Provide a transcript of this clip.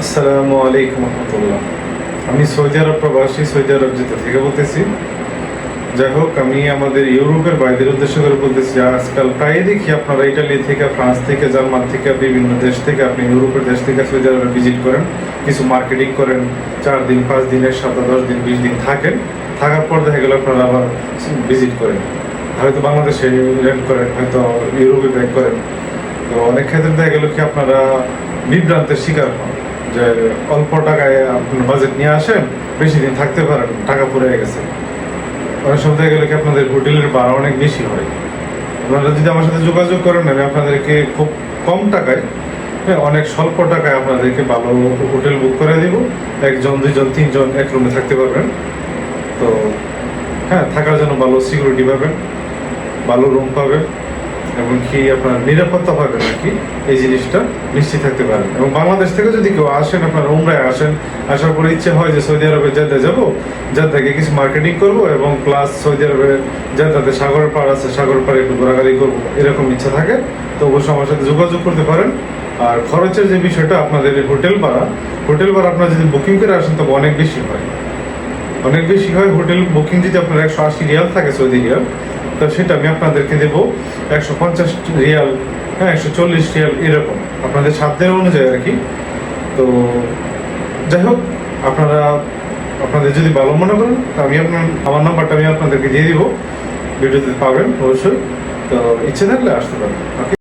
আসসালামু আলাইকুম রহমতুল্লাহ। আমি সৌদি আরব প্রবাসী, সৌদি আরব যেতে থেকে বলতেছি। যাই হোক, আমি আমাদের ইউরোপের বাইরের উদ্দেশ্য করে বলতেছি, আজকাল প্রায় দেখি আপনারা ইটালি থেকে, ফ্রান্স থেকে, জার্মান থেকে, বিভিন্ন দেশ থেকে আপনি ইউরোপের দেশ থেকে সৌদি আরবে ভিজিট করেন, কিছু মার্কেটিং করেন, চার দিন, পাঁচ দিনের সাত দশ দিন, বিশ দিন থাকেন। থাকার পর দেখা গেল আপনারা আবার ভিজিট করেন। হয়তো বাংলাদেশে রেন্ট করেন, হয়তো ইউরোপে ব্যাক করেন। তো অনেক ক্ষেত্রে দেখা গেল কি আপনারা বিভ্রান্তের শিকার হন। যে অল্প টাকায় আপনার বাজেট নিয়ে আসেন, বেশি দিন থাকতে পারেন, টাকা পড়ে গেছে। অনেক সময় দেখা গেল কি আপনাদের হোটেলের ভাড়া অনেক বেশি হয়। আপনারা যদি আমার সাথে যোগাযোগ করেন, আমি আপনাদেরকে খুব কম টাকায় হ্যাঁ অনেক স্বল্প টাকায় আপনাদেরকে ভালো হোটেল বুক করে দিব। একজন, দুইজন, তিনজন এক রুমে থাকতে পারবেন। তো হ্যাঁ থাকার জন্য ভালো সিকিউরিটি পাবেন, ভালো রুম পাবেন। এবং কি আপনার নিরাপত্তা পাবেন আর কি, এই জিনিসটা নিশ্চিত থাকতে পারেন। এবং বাংলাদেশ থেকে যদি কেউ আসেন, আপনার উমরায় আসেন, আসার পরে ইচ্ছে হয় যে সৌদি আরবে যেতে যাব যাতে কিছু মার্কেটিং করব এবং প্লাস সৌদি আরবে যাতে সাগরের পাড় আছে, সাগরের পাড়ে একটু ঘোরাঘুরি করব, এরকম ইচ্ছা থাকে, তো অবশ্যই আমার সাথে যোগাযোগ করতে পারেন। আর খরচের যে বিষয়টা আপনাদের হোটেল ভাড়া হোটেল ভাড়া আপনারা যদি বুকিং করে আসেন, তবে অনেক বেশি হয়। অনেক বেশি হয় হোটেল বুকিং যদি আপনার একশো আশি রিয়াল থাকে সৌদি রিয়াল তো সেটা আমি আপনাদেরকে দেবো। একশো পঞ্চাশ রিয়াল হ্যাঁ একশো চল্লিশ রিয়াল এরকম। আপনাদের সাধ্যের অনুযায়ী আর কি। তো যাই হোক, আপনারা, আপনাদের যদি ভালো মনে করেন আমি আপনার, আমার নাম্বারটা আমি আপনাদেরকে দিয়ে দিব। ভিডিওতে পাবেন অবশ্যই। তো ইচ্ছে থাকলে আসতে পারেন।